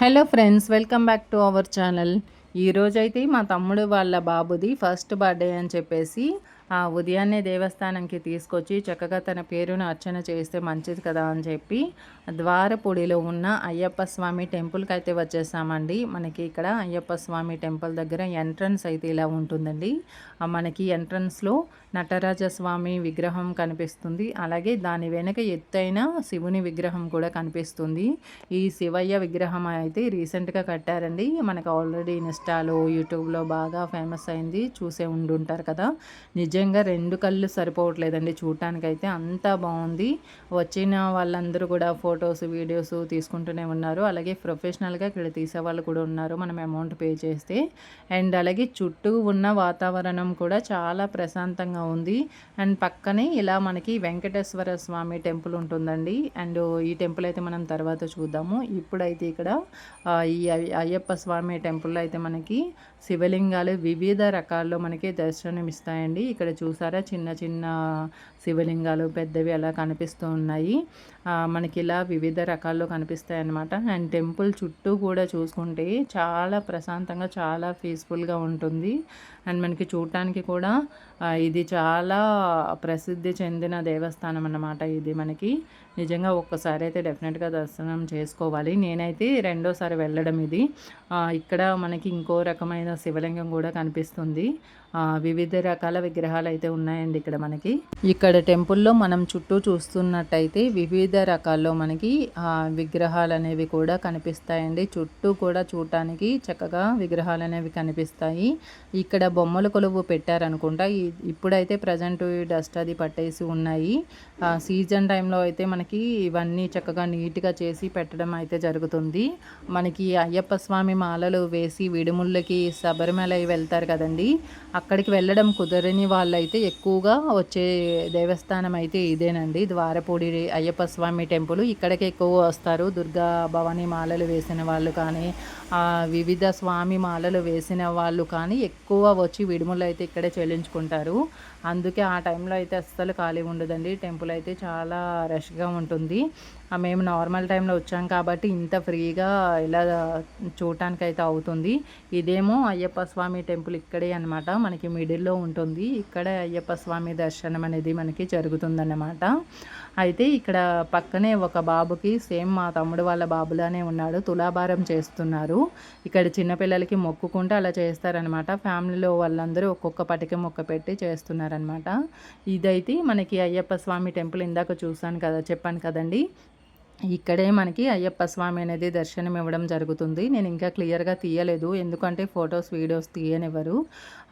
Hello friends welcome back to our channel. ఈరోజైతే మా తమ్ముడు వాళ్ళ బాబుది ఫస్ట్ బర్త్డే అని చెప్పేసి ఆ ఉదయాన్నే దేవస్థానంకి తీసుకొచ్చి చక్కగా తన పేరును అర్చన చేస్తే మంచిది కదా అని చెప్పి ద్వారపూడిలో ఉన్న అయ్యప్ప స్వామి టెంపుల్కి అయితే వచ్చేసామండి. మనకి ఇక్కడ అయ్యప్ప స్వామి టెంపుల్ దగ్గర ఎంట్రన్స్ అయితే ఇలా ఉంటుందండి. మనకి ఎంట్రన్స్లో నటరాజ స్వామి విగ్రహం కనిపిస్తుంది. అలాగే దాని వెనక ఎత్తైన శివుని విగ్రహం కూడా కనిపిస్తుంది. ఈ శివయ్య విగ్రహం అయితే రీసెంట్గా కట్టారండి. మనకు ఆల్రెడీ ఇన్స్టాలో యూట్యూబ్లో బాగా ఫేమస్ అయింది. చూసే ఉండుంటారు కదా. నిజం నిజంగా రెండు కళ్ళు సరిపోవట్లేదండి. చూడటానికైతే అంతా బాగుంది. వచ్చిన వాళ్ళందరూ కూడా ఫొటోస్ వీడియోస్ తీసుకుంటూనే ఉన్నారు. అలాగే ప్రొఫెషనల్గా ఇక్కడ తీసే వాళ్ళు కూడా ఉన్నారు. మనం అమౌంట్ పే చేస్తే. అండ్ అలాగే చుట్టూ ఉన్న వాతావరణం కూడా చాలా ప్రశాంతంగా ఉంది. అండ్ పక్కనే ఇలా మనకి వెంకటేశ్వర స్వామి టెంపుల్ ఉంటుందండి. అండ్ ఈ టెంపుల్ అయితే మనం తర్వాత చూద్దాము. ఇప్పుడైతే ఇక్కడ ఈ అయ్యప్ప స్వామి టెంపుల్లో అయితే మనకి శివలింగాలు వివిధ రకాల్లో మనకి దర్శనం ఇస్తాయండి ఇక్కడ చూసారా? చిన్న చిన్న శివలింగాలు పెద్దవి అలా కనిపిస్తూ ఉన్నాయి. మనకి ఇలా వివిధ రకాల్లో కనిపిస్తాయి అన్నమాట అండ్ టెంపుల్ చుట్టూ కూడా చూసుకుంటే చాలా ప్రశాంతంగా చాలా పీస్ఫుల్గా ఉంటుంది. అండ్ మనకి చూడటానికి కూడా ఇది చాలా ప్రసిద్ధి చెందిన దేవస్థానం అన్నమాట ఇది మనకి. నిజంగా ఒక్కసారి అయితే డెఫినెట్గా దర్శనం చేసుకోవాలి. నేనైతే రెండోసారి వెళ్ళడం ఇది. ఇక్కడ మనకి ఇంకో రకమైన శివలింగం కూడా కనిపిస్తుంది. వివిధ రకాల విగ్రహాలు అయితే ఉన్నాయండి ఇక్కడ మనకి. ఇక్కడ టెంపుల్లో మనం చుట్టూ చూస్తున్నట్టయితే వివిధ రకాల్లో మనకి విగ్రహాలు అనేవి కూడా కనిపిస్తాయండి. చుట్టూ కూడా చూడటానికి చక్కగా విగ్రహాలు అనేవి కనిపిస్తాయి. ఇక్కడ బొమ్మల కొలువు పెట్టారనుకుంటా. ఇప్పుడైతే ప్రజెంట్ డస్ట్ అది పట్టేసి ఉన్నాయి. సీజన్ టైంలో అయితే మన మనకి ఇవన్నీ చక్కగా నీట్గా చేసి పెట్టడం అయితే జరుగుతుంది. మనకి అయ్యప్ప స్వామి మాలలు వేసి విడుముళ్ళకి శబరిమల వెళ్తారు కదండి. అక్కడికి వెళ్ళడం కుదరని వాళ్ళైతే ఎక్కువగా వచ్చే దేవస్థానం అయితే ఇదేనండి. ద్వారపూడి అయ్యప్ప స్వామి టెంపుల్. ఇక్కడికి ఎక్కువ వస్తారు. దుర్గా భవానీ మాలలు వేసిన వాళ్ళు కానీ వివిధ స్వామి మాలలు వేసిన వాళ్ళు కానీ ఎక్కువ వచ్చి విడుములు అయితే ఇక్కడే చెల్లించుకుంటారు. అందుకే ఆ టైంలో అయితే అస్సలు ఖాళీ ఉండదండి. టెంపుల్ అయితే చాలా రష్గా ఉంటుంది. మేము నార్మల్ టైంలో వచ్చాం కాబట్టి ఇంత ఫ్రీగా ఇలా చూడటానికి అయితే అవుతుంది. ఇదేమో అయ్యప్ప స్వామి టెంపుల్ ఇక్కడే అనమాట మనకి మిడిల్లో ఉంటుంది. ఇక్కడే అయ్యప్ప స్వామి దర్శనం అనేది మనకి జరుగుతుందన్నమాట. అయితే ఇక్కడ పక్కనే ఒక బాబుకి సేమ్ మా తమ్ముడు వాళ్ళ బాబులానే ఉన్నాడు. తులాభారం చేస్తున్నారు. ఇక్కడ చిన్నపిల్లలకి మొక్కుకుంటే అలా చేస్తారనమాట ఫ్యామిలీలో వాళ్ళందరూ ఒక్కొక్క పటిక మొక్క పెట్టి చేస్తున్నారనమాట ఇదైతే మనకి అయ్యప్ప స్వామి టెంపుల్ ఇందాక చూసాను కదా చెప్పాను కదండి. ఇక్కడే మనకి అయ్యప్ప స్వామి అనేది దర్శనం ఇవ్వడం జరుగుతుంది. నేను ఇంకా క్లియర్గా తీయలేదు. ఎందుకంటే ఫొటోస్ వీడియోస్ తీయనివ్వరు.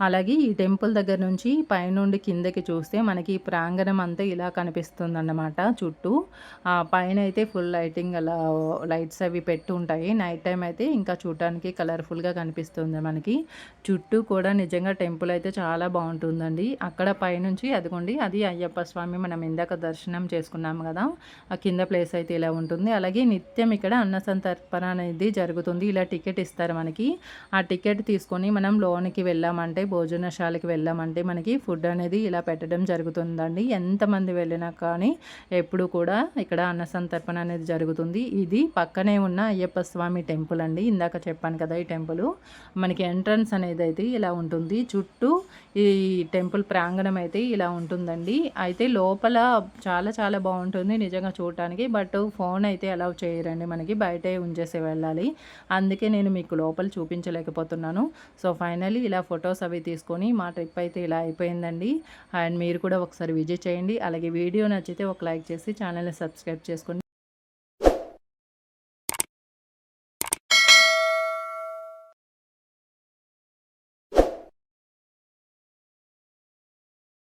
అలాగే ఈ టెంపుల్ దగ్గర నుంచి పైనుండి కిందకి చూస్తే మనకి ప్రాంగణం అంతా ఇలా కనిపిస్తుంది అన్నమాట చుట్టూ. పైన అయితే ఫుల్ లైటింగ్ అలా లైట్స్ అవి పెట్టి ఉంటాయి. నైట్ టైం అయితే ఇంకా చూడటానికి కలర్ఫుల్గా కనిపిస్తుంది మనకి. చుట్టూ కూడా నిజంగా టెంపుల్ అయితే చాలా బాగుంటుందండి. అక్కడ పైనుంచి అదిగోండి అది అయ్యప్ప స్వామి మనం ఇందాక దర్శనం చేసుకున్నాం కదా ఆ కింద ప్లేస్ అయితే ఇలా ఉంటుంది. అలాగే నిత్యం ఇక్కడ అన్నసంతర్పణ అనేది జరుగుతుంది. ఇలా టికెట్ ఇస్తారు మనకి. ఆ టికెట్ తీసుకొని మనం లోనికి వెళ్ళామంటే భోజనశాలకి వెళ్ళామంటే మనకి ఫుడ్ అనేది ఇలా పెట్టడం జరుగుతుందండి. ఎంతమంది వెళ్ళినా కానీ ఎప్పుడు కూడా ఇక్కడ అన్నసంతర్పణ అనేది జరుగుతుంది. ఇది పక్కనే ఉన్న అయ్యప్ప స్వామి టెంపుల్ అండి. ఇందాక చెప్పాను కదా ఈ టెంపుల్. మనకి ఎంట్రన్స్ అనేది అయితే ఇలా ఉంటుంది. చుట్టూ ఈ టెంపుల్ ప్రాంగణం అయితే ఇలా ఉంటుందండి. అయితే లోపల చాలా చాలా బాగుంటుంది నిజంగా చూడటానికి. బట్ ఫోన్ ఫోన్ అయితే అలౌ చేయరండి. మనకి బయటే ఉంచేసి వెళ్ళాలి. అందుకే నేను మీకు లోపల చూపించలేకపోతున్నాను. సో ఫైనలీ ఇలా ఫొటోస్ అవి తీసుకొని మా ట్రిప్ అయితే ఇలా అయిపోయిందండి. అండ్ మీరు కూడా ఒకసారి విజిట్ చేయండి. అలాగే వీడియో నచ్చితే ఒక లైక్ చేసి ఛానల్ని సబ్స్క్రైబ్ చేసుకోండి.